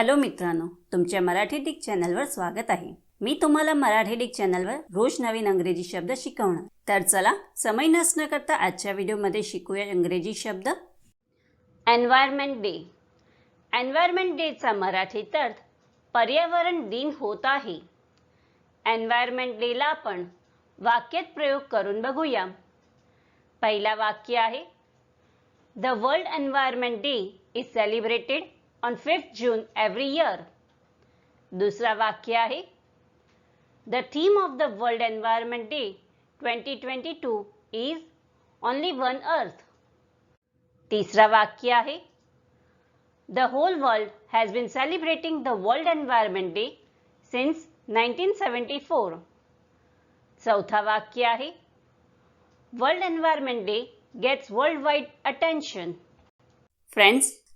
Hello मित्रांनो तुमच्या Marathi Dick चॅनलवर स्वागत आहे. मी तुम्हाला मराठी डिक चॅनलवर रोज नवीन अंग्रेजी शब्द शिकवणार. तर चला समय नसणं करता आजच्या व्हिडिओमध्ये शिकूया इंग्रजी शब्द. एन्व्हायरमेंट डे एन्व्हायरमेंट डेचा मराठीत अर्थ पर्यावरण दिन होत आहे. एन्व्हायरमेंट डेला आपण वाक्यात प्रयोग करून बघूया. पहिला वाक्य आहे the world environment day is celebrated on fifth June every year दुसरा वाक्य आहे the theme of the world environment day twenty twenty two is only one earth तिसरा वाक्य आहे the whole world has been celebrating the world environment day since nineteen seventy four चौथा वाक्य आहे world environment day gets world wide attention friends